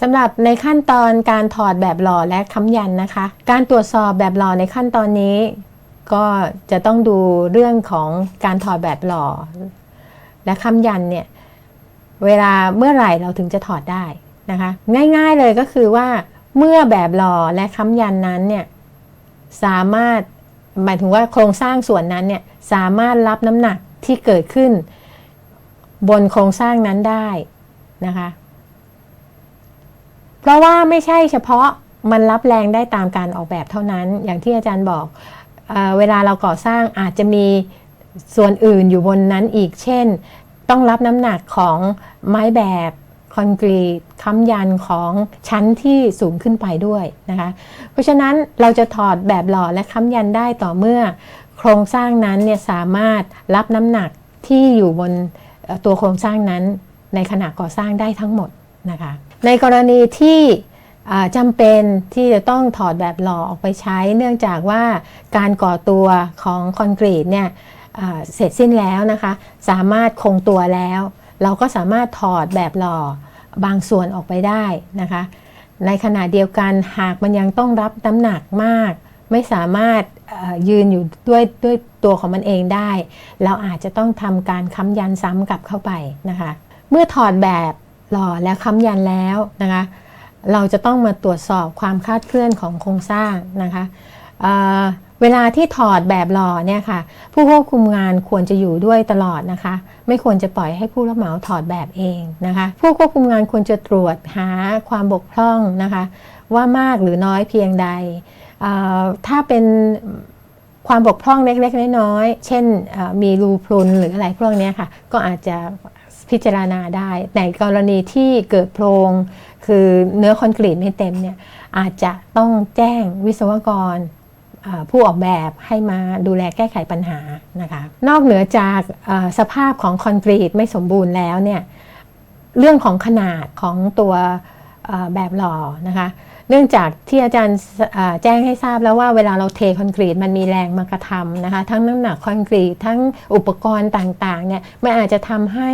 สำหรับในขั้นตอนการถอดแบบหล่อและค้ำยันนะคะ การตรวจสอบแบบหล่อในขั้นตอนนี้ ก็จะต้องดูเรื่องของการถอดแบบหล่อ และค้ำยันเนี่ยเวลาเมื่อไหร่เราถึงจะถอดได้นะคะ ง่ายๆเลยก็คือว่าเมื่อแบบหล่อและค้ำยันนั้นเนี่ยสามารถหมายถึงว่าโครงสร้างส่วนนั้นเนี่ยสามารถรับน้ำหนักที่เกิดขึ้นบนโครงสร้างนั้นได้นะคะ เพราะว่าไม่ใช่เฉพาะมันรับแรงได้ตามการออกแบบเท่านั้น อย่างที่อาจารย์บอกเอเวลาเราก่อสร้างอาจจะมีส่วนอื่นอยู่บนนั้นอีก เช่น ต้องรับน้ำหนักของไม้แบบคอนกรีตค้ำยันของชั้นที่สูงขึ้นไปด้วยนะคะ เพราะฉะนั้นเราจะถอดแบบหล่อและค้ำยันได้ต่อเมื่อ โครงสร้างนั้นเนี่ยสามารถรับน้ำหนักที่อยู่บนตัวโครงสร้างนั้นในขณะก่อสร้างได้ทั้งหมดนะคะ ในกรณีที่จำเป็นที่จะต้องถอดแบบหล่อออกไปใช้ เนื่องจากว่าการก่อตัวของคอนกรีตเนี่ยเสร็จสิ้นแล้วนะคะ สามารถคงตัวแล้ว เราก็สามารถถอดแบบหล่อบางส่วนออกไปได้นะคะ ในขณะเดียวกันหากมันยังต้องรับน้ำหนักมาก ไม่สามารถยืนอยู่ด้วยด้วยตัวของมันเองได้ เราอาจจะต้องทำการค้ำยันซ้ำกลับเข้าไปนะคะ เมื่อถอดแบบ หล่อและค้ำยันแล้วนะคะเราจะต้องมาตรวจสอบความคลาดเคลื่อนของโครงสร้างนะคะเเวลาที่ถอดแบบหล่อเนี่ยค่ะผู้ควบคุมงานควรจะอยู่ด้วยตลอดนะคะ ไม่ควรจะปล่อยให้ผู้รับเหมาถอดแบบเองนะคะผู้ควบคุมงานควรจะตรวจหาความบกพร่องนะคะว่ามากหรือน้อยเพียงใด ถ้าเป็นความบกพร่องเล็กๆ น้อยๆ เช่นมีรูพรุนหรืออะไรพวกนี้ค่ะ ก็อาจจะ พิจารณาได้แต่กรณีที่เกิดโพรงคือเนื้อคอนกรีตไม่เต็มเนี่ยอาจจะต้องแจ้งวิศวกรผู้ออกแบบให้มาดูแลแก้ไขปัญหานะคะนอกเหนือจากสภาพของคอนกรีตไม่สมบูรณ์แล้วเนี่ยเรื่องของขนาดของตัว แบบหล่อนะคะเนื่องจากที่อาจารย์แจ้งให้ทราบแล้วว่าเวลาเราเทคอนกรีตมันมีแรงมากระทำนะคะทั้งน้ำหนักคอนกรีตทั้งอุปกรณ์ต่างๆเนี่ยมันอาจจะทำให้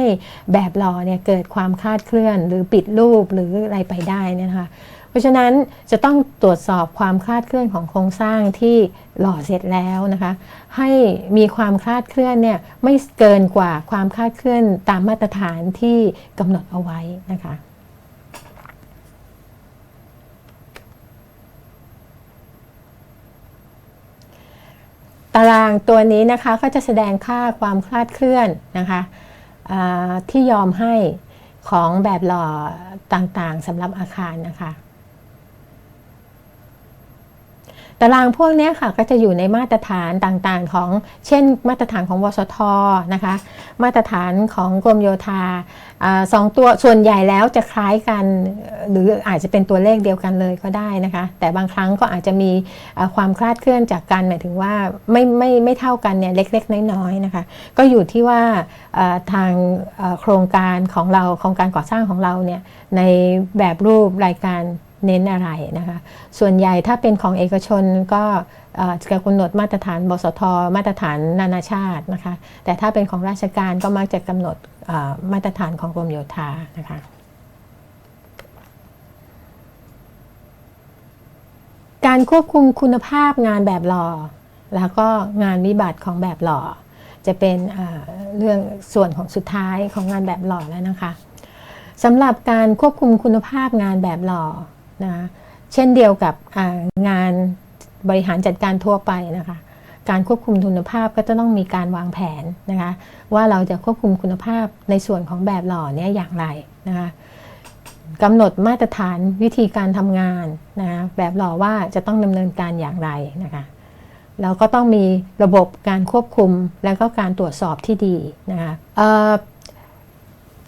แบบหล่อเนี่ยเกิดความคลาดเคลื่อน หรือปิดรูปหรืออะไรไปได้นยนะคะเพราะฉะนั้นจะต้องตรวจสอบความคลาดเคลื่อนของโครงสร้างที่หล่อเสร็จแล้วนะคะให้มีความคลาดเคลื่อนเนี่ยไม่เกินกว่าความคลาดเคลื่อนตามมาตรฐานที่กำหนดเอาไว้นะคะ ตางตัวนี้นะคะก็จะแสดงค่าความคลาดเคลื่อนนะคะที่ยอมให้ของแบบหล่อต่างๆสำหรับอาคารนะคะ ตารางพวกนี้ค่ะก็จะอยู่ในมาตรฐานต่างๆของเช่น มาตรฐานของวสทนะคะ มาตรฐานของกรมโยธาอสองตัวส่วนใหญ่แล้วจะคล้ายกัน หรืออาจจะเป็นตัวเลขเดียวกันเลยก็ได้นะคะ แต่บางครั้งก็อาจจะมีความคลาดเคลื่อนจากกันหมายถึงว่าไม่ไม่ไม่เท่ากันเนี่ยเล็กๆ น้อยๆนะคะ ก็อยู่ที่ว่าทางโครงการของเราโครงการก่อสร้างของเราเนี่ยในแบบรูปรายการ เน้นอะไรนะคะส่วนใหญ่ถ้าเป็นของเอกชนก็จะกำหนดมาตรฐานบสท มาตรฐานนานาชาตินะคะแต่ถ้าเป็นของราชการก็มักจะกำหนดมาตรฐานของกรมโยธานะคะการควบคุมคุณภาพงานแบบหล่อ แล้วก็งานวิบัติของแบบหล่อ จะเป็นเรื่องส่วนของสุดท้ายของงานแบบหล่อแล้วนะคะสำหรับการควบคุมคุณภาพงานแบบหล่อ นะคะเช่นเดียวกับงานบริหารจัดการทั่วไปนะคะการควบคุมคุณภาพก็จะต้องมีการวางแผนนะคะว่าเราจะควบคุมคุณภาพในส่วนของแบบหล่อเนี้อย่างไรนะคะกำหนดมาตรฐานวิธีการทำงานนะคะแบบหล่อว่าจะต้องดำเนินการอย่างไรนะคะแล้วก็ต้องมีระบบการควบคุมและก็การตรวจสอบที่ดีนะคะ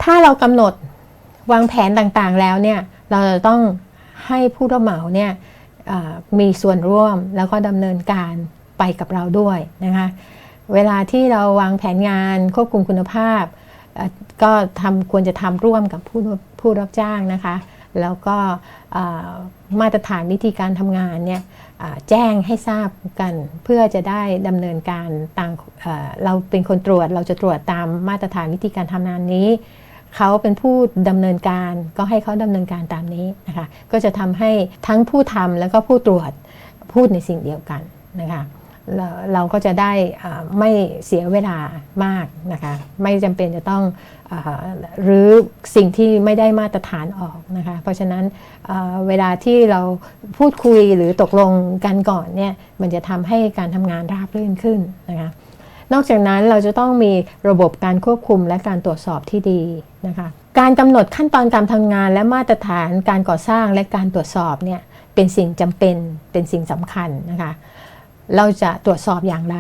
ถ้าเรากำหนดวางแผนต่างๆแล้วเนี่ยเราจะต้อง ให้ผู้รับเหมาเนี่ยมีส่วนร่วมแล้วก็ดำเนินการไปกับเราด้วยนะคะเวลาที่เราวางแผนงานควบคุมคุณภาพ ก็ทำควรจะทำร่วมกับผู้ผู้รับจ้างนะคะ แล้วก็มาตรฐานวิธีการทำงานเนี่ยแจ้งให้ทราบกันเพื่อจะได้ดำเนินการต่ามเอ่อเราเป็นคนตรวจเราจะตรวจตามมาตรฐานวิธีการทำงานนี้ เขาเป็นผู้ดำเนินการก็ให้เขาดำเนินการตามนี้นะคะก็จะทำให้ทั้งผู้ทำแล้วก็ผู้ตรวจพูดในสิ่งเดียวกันนะคะเราเราก็จะได้ไม่เสียเวลามากนะคะไม่จำเป็นจะต้องหรือสิ่งที่ไม่ได้มาตรฐานออกนะคะเพราะฉะนั้นเวลาที่เราพูดคุยหรือตกลงกันก่อนเนี่ยมันจะทำให้การทำงานราบรื่นขึ้นนะคะ นอกจากนั้นเราจะต้องมีระบบการควบคุมและการตรวจสอบที่ดีนะคะการกำหนดขั้นตอนการทำงานและมาตรฐานการก่อสร้างและการตรวจสอบเนี่ยเป็นสิ่งจำเป็นเป็นสิ่งสำคัญนะคะเราจะตรวจสอบอย่างไร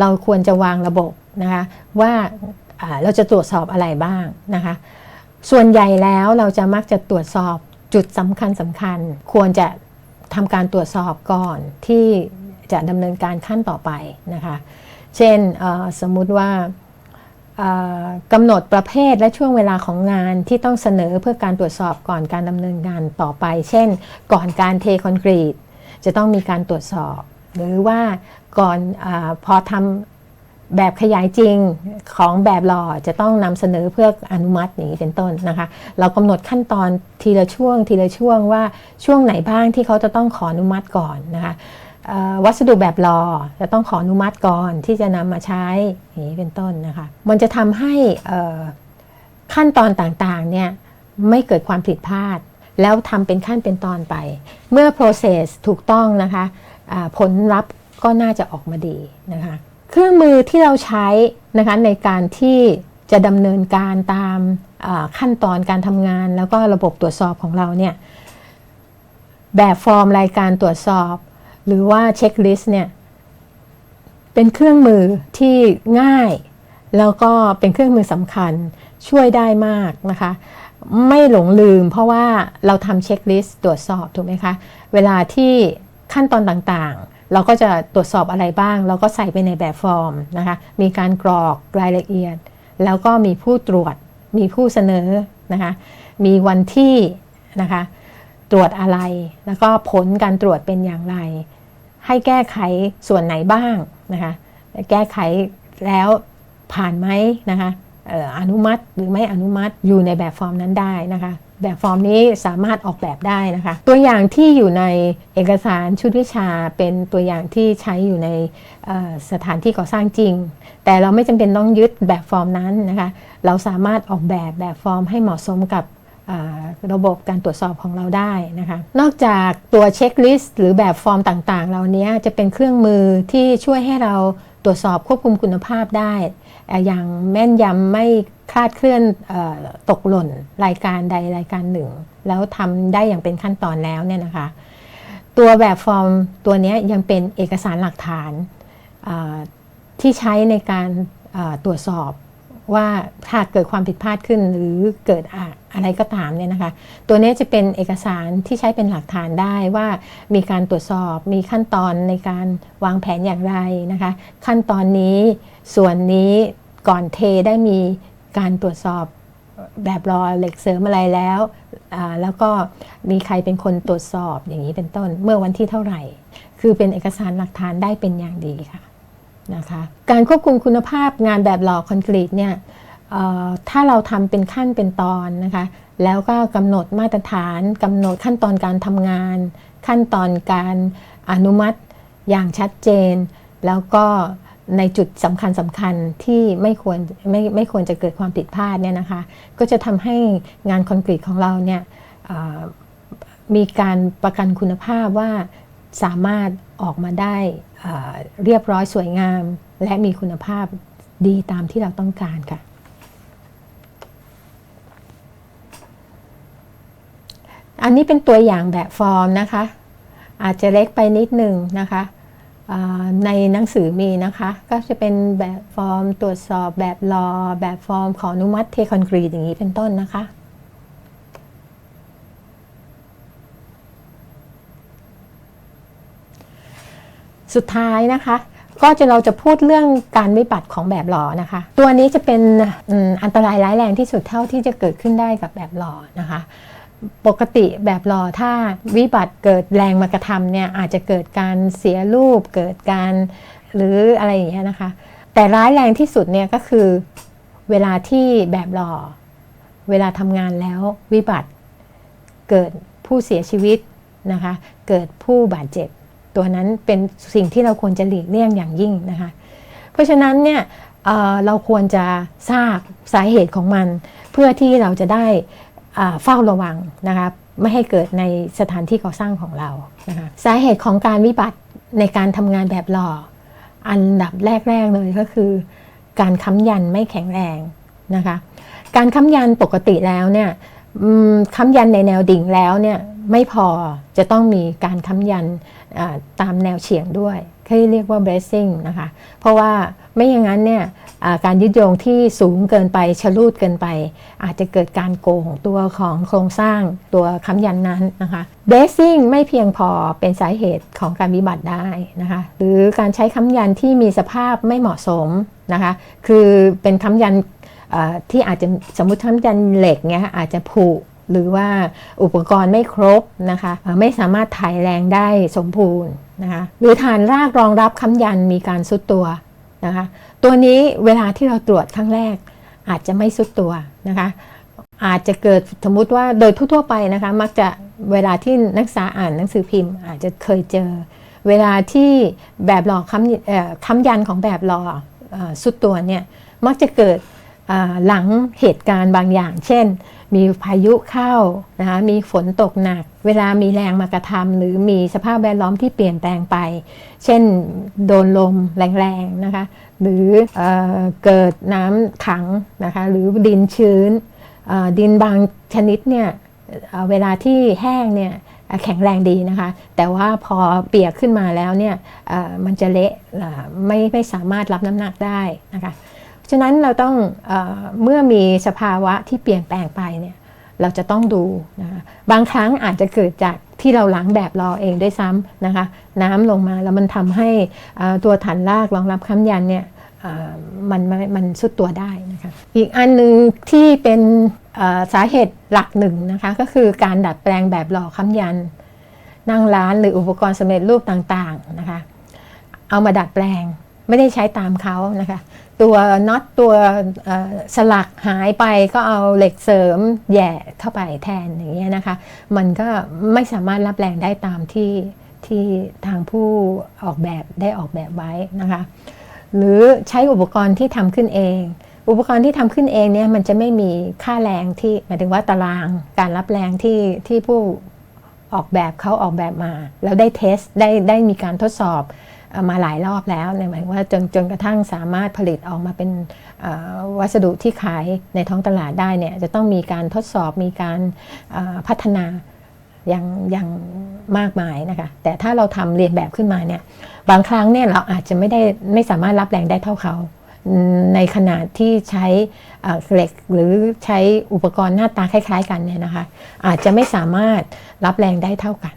เราควรจะวางระบบนะคะว่าเราจะตรวจสอบอะไรบ้างนะคะส่วนใหญ่แล้วเราจะมักจะตรวจสอบจุดสำคัญสำคัญ ควรจะทำการตรวจสอบก่อนที่จะดำเนินการขั้นต่อไปนะคะ เช่นสมมุติว่ากำหนดประเภทและช่วงเวลาของงานที่ต้องเสนอเพื่อการตรวจสอบก่อนการดำเนินงานต่อไป เช่น ก่อนการเทคอนกรีต จะต้องมีการตรวจสอบ หรือว่าก่อนอพอทำแบบขยายจริงของแบบหล่อจะต้องนำเสนอเพื่ออนุมัติอย่างนี้เป็นต้นนะคะ เรากำหนดขั้นตอนทีละช่วงทีละช่วงว่าช่วงไหนบ้างที่เขาจะต้องขออนุมัติก่อนนะคะ วัสดุแบบรอจะต้องขออนุมัติก่อนที่จะนำมาใช้อย่างนี้เป็นต้นนะคะ มันจะทำให้ขั้นตอนต่างๆเนี่ยไม่เกิดความผิดพลาด แล้วทำเป็นขั้นเป็นตอนไป เมื่อ process ถูกต้องนะคะผลลัพธ์ก็น่าจะออกมาดีนะคะ เครื่องมือที่เราใช้นะคะในการที่จะดำเนินการตามขั้นตอนการทำงาน แล้วก็ระบบตรวจสอบของเราเนี่ยแบบฟอร์มรายการตรวจสอบ หรือว่าเช็คลิสต์เนี่ย เป็นเครื่องมือที่ง่าย แล้วก็เป็นเครื่องมือสำคัญช่วยได้มากนะคะ ไม่หลงลืมเพราะว่าเราทำเช็คลิสต์ตรวจสอบถูกไหมคะ เวลาที่ขั้นตอนต่างๆ เราก็จะตรวจสอบอะไรบ้าง เราก็ใส่ไปในแบบฟอร์มนะคะ มีการกรอกรายละเอียด แล้วก็มีผู้ตรวจ มีผู้เสนอนะคะ มีวันที่นะคะ ตรวจอะไร แล้วก็ผลการตรวจเป็นอย่างไร ให้แก้ไขส่วนไหนบ้างนะคะแก้ไขแล้วผ่านไหมนะคะอออนุมัติหรือไม่อนุมัติอยู่ในแบบฟอร์มนั้นได้นะคะ แบบฟอร์มนี้สามารถออกแบบได้นะคะ ตัวอย่างที่อยู่ในเอกสารชุดวิชาเป็นตัวอย่างที่ใช้อยู่ในสถานที่ก่อสร้างจริง แต่เราไม่จำเป็นต้องยึดแบบฟอร์มนั้นนะคะ เราสามารถออกแบบแบบฟอร์มให้เหมาะสมกับ ระบบการตรวจสอบของเราได้นะคะ นอกจากตัวเช็คลิสต์หรือแบบฟอร์มต่างๆ เหล่านี้จะเป็นเครื่องมือที่ช่วยให้เราตรวจสอบควบคุมคุณภาพได้ อย่างแม่นยำไม่คลาดเคลื่อนอตกหล่นรายการใดรายการหนึ่ง แล้วทำได้อย่างเป็นขั้นตอนแล้วเนี่ยนะคะ ตัวแบบฟอร์มตัวนี้ยังเป็นเอกสารหลักฐานที่ใช้ในการตรวจสอบ ว่าถ้าเกิดความผิดพลาดขึ้นหรือเกิดอะไรก็ตามเนี่ยนะคะ ตัวนี้จะเป็นเอกสารที่ใช้เป็นหลักฐานได้ว่ามีการตรวจสอบ มีขั้นตอนในการวางแผนอย่างไรนะคะ ขั้นตอนนี้ส่วนนี้ก่อนเทได้มีการตรวจสอบแบบรอเหล็กเสริมอะไรแล้ว แล้วก็มีใครเป็นคนตรวจสอบอย่างนี้เป็นต้น เมื่อวันที่เท่าไหร่ คือเป็นเอกสารหลักฐานได้เป็นอย่างดีค่ะ นะคะการควบคุมคุณภาพงานแบบหล่อคอนกรีตเนี่ยถ้าเราทำเป็นขั้นเป็นตอนนะคะแล้วก็กำหนดมาตรฐานกำหนดขั้นตอนการทำงาน ขั้นตอนการอนุมัติอย่างชัดเจน แล้วก็ในจุดสำคัญสำคัญที่ไม่ควรไม่ไม่ควรจะเกิดความผิดพลาดเนี่ยนะคะก็จะทำให้งานคอนกรีตของเราเนี่ยมีการประกันคุณภาพว่าสามารถออกมาได้ เรียบร้อยสวยงาม และมีคุณภาพดีตามที่เราต้องการค่ะ อันนี้เป็นตัวอย่างแบบฟอร์มนะคะ อาจจะเล็กไปนิดหนึ่งนะคะในหนังสือมีนะคะ ก็จะเป็นแบบฟอร์มตรวจสอบแบบรอแบบฟอร์มขออนุมัติเทคอนกรีตอย่างนี้เป็นต้นนะคะ สุดท้ายนะคะก็จะเราจะพูดเรื่องการวิบัติของแบบหล่อนะคะ ตัวนี้จะเป็นอันตรายร้ายแรงที่สุดเท่าที่จะเกิดขึ้นได้กับแบบหล่อนะคะ ปกติแบบหล่อถ้าวิบัติเกิดแรงมากระทำเนี่ยอาจจะเกิดการเสียรูปเกิดการหรืออะไรอย่างเงี้ยนะคะ แต่ร้ายแรงที่สุดเนี่ยก็คือเวลาที่แบบหล่อเวลาทำงานแล้ววิบัติเกิดผู้เสียชีวิตนะคะ เกิดผู้บาดเจ็บ ตัวนั้นเป็นสิ่งที่เราควรจะหลีกเลี่ยงอย่างยิ่งนะคะ เพราะฉะนั้นเนี่ยเเราควรจะทราบสาเหตุของมัน เพื่อที่เราจะได้เฝ้าระวังนะคะไม่ให้เกิดในสถานที่ก่อสร้างของเรานะคะสาเหตุของการวิบัติในการทำงานแบบหล่ออันดับแรก ๆ เลยก็คือ การค้ำยันไม่แข็งแรงนะคะการค้ำยันปกติแล้วเนี่ยค้ำยันในแนวดิ่งแล้วเนี่ยไม่พอจะต้องมีการค้ำยัน ตามแนวเฉียงด้วยที่เรียกว่า bracing นะคะ เพราะว่าไม่อย่างนั้นเนี่ยการยึดโยงที่สูงเกินไปชะลูดเกินไป อาจจะเกิดการโกงตัวของโครงสร้างตัวค้ำยันนั้นนะคะ bracing ไม่เพียงพอเป็นสาเหตุของการวิบัติได้นะคะ หรือการใช้ค้ำยันที่มีสภาพไม่เหมาะสมนะคะ คือเป็นค้ำยันที่อาจจะสมมติทำยันเหล็กเงี้ยอาจจะผุ หรือว่าอุปกรณ์ไม่ครบนะคะไม่สามารถถ่ายแรงได้สมบูรณ์นะคะหรือฐานรากรองรับค้ำยันมีการซุดตัวนะคะตัวนี้เวลาที่เราตรวจครั้งแรก อาจจะไม่ซุดตัวนะคะอาจจะเกิดสมมุติว่าโดยทั่วไปนะคะมักจะเวลาที่นักศึกษาอ่านหนังสือพิมพ์ อาจจะเคยเจอ เวลาที่แบบหล่อค้ำค้ำยันของแบบหล่ออสุดตัวเนี่ยมักจะเกิด หลังเหตุการณ์บางอย่าง เช่น มีพายุเข้านะคะมีฝนตกหนัก เวลามีแรงมากระทำหรือมีสภาพแวดล้อมที่เปลี่ยนแปลงไป เช่น โดนลมแรงๆนะคะหรือเอเกิดน้ำขังนะคะหรือดินชื้น ดินบางชนิดเนี่ยเเวลาที่แห้งเนี่ยแข็งแรงดีนะคะ แต่ว่าพอเปียกขึ้นมาแล้วเนี่ยมันจะเละไม่ไม่สามารถรับน้ำหนักได้นะคะ ฉะนั้นเราต้องเอเมื่อมีสภาวะที่เปลี่ยนแปลงไปเนี่ยเราจะต้องดูนะบางครั้งอาจจะเกิดจากที่เราล้างแบบรอเองด้วยซ้ำนะคะ น้ำลงมาแล้วมันทำให้ตัวฐานรากรองรับค้ำยันเนี่ยมันมันสุดตัวได้นะคะอีกอันหนึ่งที่เป็นสาเหตุหลักหนึ่งนะคะก็คือการดัดแปลงแบบหล่อค้ำยัน นั่งร้านหรืออุปกรณ์สำเร็จรูปต่างๆนะคะ เอามาดัดแปลงไม่ได้ใช้ตามเขานะคะ ตัวน็อตตัวสลักหายไปก็เอาเหล็กเสริมแย่เข้าไปแทนอย่างเงี้ยนะคะ มันก็ไม่สามารถรับแรงได้ตามที่ที่ทางผู้ออกแบบได้ออกแบบไว้นะคะ หรือใช้อุปกรณ์ที่ทำขึ้นเอง อุปกรณ์ที่ทำขึ้นเองเนี่ยมันจะไม่มีค่าแรงที่หมายถึงว่าตารางการรับแรงที่ที่ผู้ออกแบบเขาออกแบบมา แล้วได้เทสได้ได้มีการทดสอบ มาหลายรอบแล้วเนี่ยหมายว่าจนจนกระทั่งสามารถผลิตออกมาเป็นวัสดุที่ขายในท้องตลาดได้เนี่ยจะต้องมีการทดสอบมีการพัฒนาอย่างอย่างมากมายนะคะแต่ถ้าเราทำเรียนแบบขึ้นมาเนี่ยบางครั้งเนี่ยเราอาจจะไม่ได้ไม่สามารถรับแรงได้เท่าเขา ในขนาดที่ใช้เหล็กหรือใช้อุปกรณ์หน้าตาคล้าย ๆ กันเนี่ยนะคะอาจจะไม่สามารถรับแรงได้เท่ากัน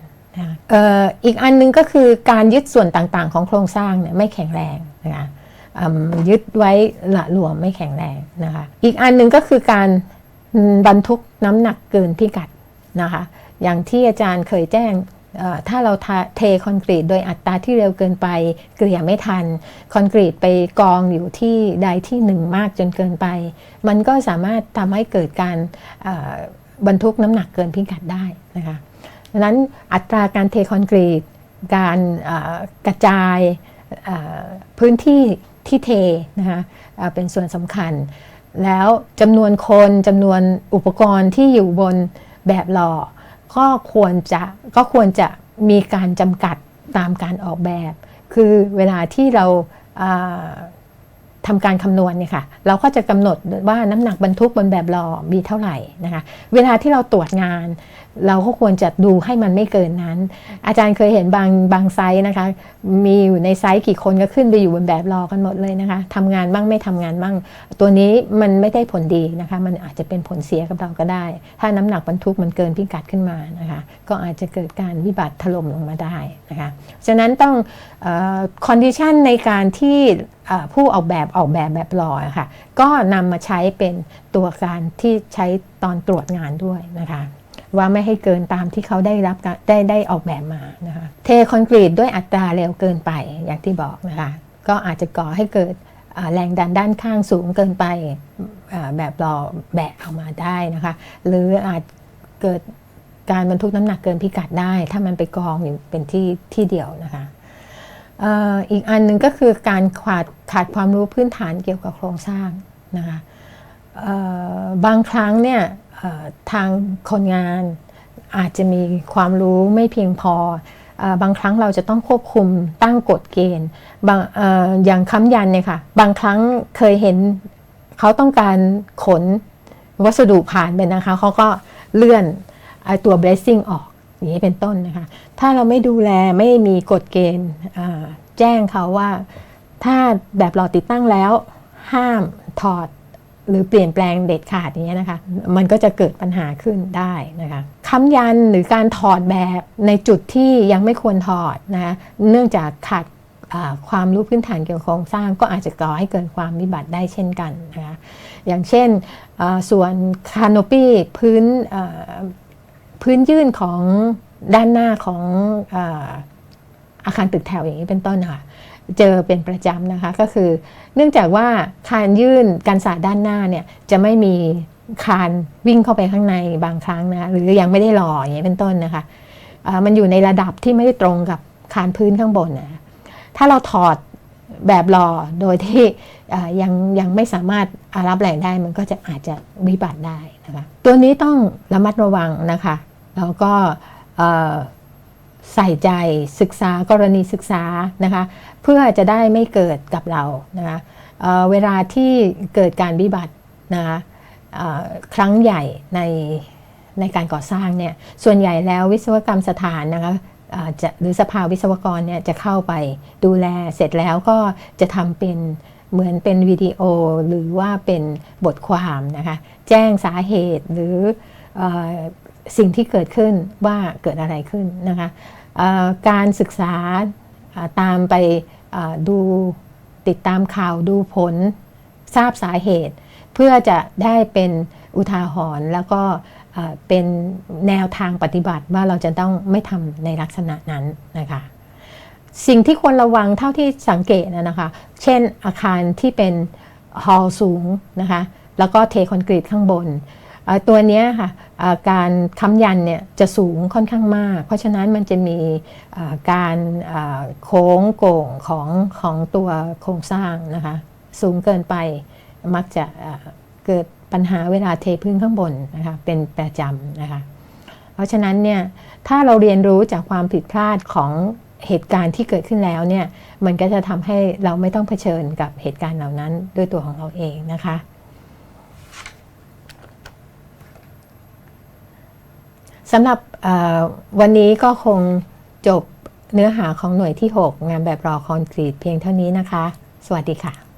อีกอันหนึงก็คือการยึดส่วนต่างๆ ของโครงสร้างเนี่ยไม่แข็งแรงนะคะยึดไว้ละหลวมไม่แข็งแรงนะคะอีกอันหนึงก็คือการบรรทุกน้ำหนักเกินพิกัดนะคะอย่างที่อาจารย์เคยแจ้งถ้าเราเทคอนกรีตโดยอัตราที่เร็วเกินไป เกลี่ยไม่ทัน คอนกรีตไปกองอยู่ที่ใดที่หนึ่งมากจนเกินไป มันก็สามารถทำให้เกิดการบรรทุกน้ำหนักเกินพิกัดได้นะคะ ดังนั้นอัตราการเทคอนกรีต การกระจายพื้นที่ที่เทนะคะเป็นส่วนสำคัญ แล้วจำนวนคนจำนวนอุปกรณ์ที่อยู่บนแบบหล่อ ก็ควรจะก็ควรจะมีการจำกัดตามการออกแบบ คือเวลาที่เรา ทำการคำนวณเนี่ยค่ะเราก็จะกำหนดว่าน้ำหนักบรรทุกบนแบบรอมีเท่าไหร่นะคะเวลาที่เราตรวจงาน เราก็ควรจะดูให้มันไม่เกินนั้น อาจารย์เคยเห็นบางบางไซส์นะคะมีอยู่ในไซส์กี่คนก็ขึ้นไปอยู่บนแบบรอกันหมดเลยนะคะทำงานบ้างไม่ทำงานบ้าง ตัวนี้มันไม่ได้ผลดีนะคะ มันอาจจะเป็นผลเสียกับเราก็ได้ ถ้าน้ำหนักบรรทุกมันเกินพิกัดขึ้นมานะคะ ก็อาจจะเกิดการวิบัติถล่มลงมาได้นะคะฉะนั้นต้องคอนดิชันในการที่ผู้ออกแบบออกแบบแบบรอะค่ะก็นำมาใช้เป็นตัวการที่ใช้ตอนตรวจงานด้วยนะคะ ว่าไม่ให้เกินตามที่เขาได้รับได้ได้ออกแบบมานะคะเทคอนกรีตด้วยอัตราเร็วเกินไปอย่างที่บอกนะคะก็อาจจะก่อให้เกิดแรงดันด้านข้างสูงเกินไปแบบรอแบะออกมาได้นะคะหรืออาจเกิดการบรรทุกน้ำหนักเกินพิกัดได้ ถ้ามันไปกองอยู่เป็นที่ที่เดียวนะคะอีกอันหนึ่งก็คือการขาดขาดความรู้พื้นฐานเกี่ยวกับโครงสร้างนะคะบางครั้งเนี่ย ทางคนงานอาจจะมีความรู้ไม่เพียงพอบางครั้งเราจะต้องควบคุมตั้งกฎเกณฑ์บางออย่างค้ำยันเนี่ยค่ะ บางครั้งเคยเห็นเขาต้องการขนวัสดุผ่านไปนะคะเขาก็เลื่อนอตัว blessing ออกอย่างนี้เป็นต้นนะคะ ถ้าเราไม่ดูแลไม่มีกฎเกณฑ์แจ้งเขาว่า ถ้าแบบหลอดติดตั้งแล้ว ห้ามถอด หรือเปลี่ยนแปลงเด็ดขาดอย่างเงี้ยนะคะ มันก็จะเกิดปัญหาขึ้นได้นะคะค้ำยันหรือการถอดแบบในจุดที่ยังไม่ควรถอดนะคะเนื่องจากขาดความรู้พื้นฐานเกี่ยวกับโครงสร้างก็อาจจะก่อให้เกิดความวิบัติได้เช่นกันนะคะอย่างเช่นส่วนคานโ p ปีพื้นพื้นยื่นของด้านหน้าของออาคารตึกแถวอย่างนี้เป็นต้นค่ะ เจอเป็นประจำนะคะก็คือ เนื่องจากว่าคานยื่นกันศาสด้านหน้าเนี่ยจะไม่มีคานวิ่งเข้าไปข้างในบางครั้งนะหรือยังไม่ได้หล่ออย่างนี้เป็นต้นนะคะมันอยู่ในระดับที่ไม่ได้ตรงกับคานพื้นข้างบนนะถ้าเราถอดแบบหล่อโดยที่ยังยังไม่สามารถรับแรงได้มันก็จะอาจจะวิบัติได้นะคะตัวนี้ต้องระมัดระวังนะคะแล้วก็ ใส่ใจศึกษากรณีศึกษานะคะเพื่อจะได้ไม่เกิดกับเรานะคะเเวลาที่เกิดการวิบัตินะคะครั้งใหญ่ในในการก่อสร้างเนี่ยส่วนใหญ่แล้ววิศวกรรมสถานนะคะจะหรือสภาวิศวกรเนี่ยจะเข้าไปดูแลเสร็จแล้วก็จะทำเป็นเหมือนเป็นวิดีโอหรือว่าเป็นบทความนะคะแจ้งสาเหตุหรืออ สิ่งที่เกิดขึ้นว่าเกิดอะไรขึ้นนะคะการศึกษาตามไปดูติดตามข่าวดูผลทราบสาเหตุ เพื่อจะได้เป็นอุทาหรณ์แล้วก็เป็นแนวทางปฏิบัติว่าเราจะต้องไม่ทำในลักษณะนั้นนะคะสิ่งที่ควรระวังเท่าที่สังเกตนะนะคะ เช่นอาคารที่เป็นฮอลสูงนะคะ แล้วก็เทคอนกรีตข้างบน ตัวนี้ค่ะการค้ำยันเนี่ยจะสูงค่อนข้างมาก เพราะฉะนั้นมันจะมีการโค้งโก่งของของตัวโครงสร้างนะคะสูงเกินไปมักจะเกิดปัญหาเวลาเทพื้นข้างบนนะคะเป็นประจำนะคะเพราะฉะนั้นเนี่ยถ้าเราเรียนรู้จากความผิดพลาดของเหตุการณ์ที่เกิดขึ้นแล้วเนี่ยมันก็จะทำให้เราไม่ต้องเผชิญกับเหตุการณ์เหล่านั้นด้วยตัวของเราเองนะคะ สำหรับวันนี้ก็คงจบเนื้อหาของหน่วยที่ 6 งานแบบรอคอนกรีตเพียงเท่านี้นะคะ สวัสดีค่ะ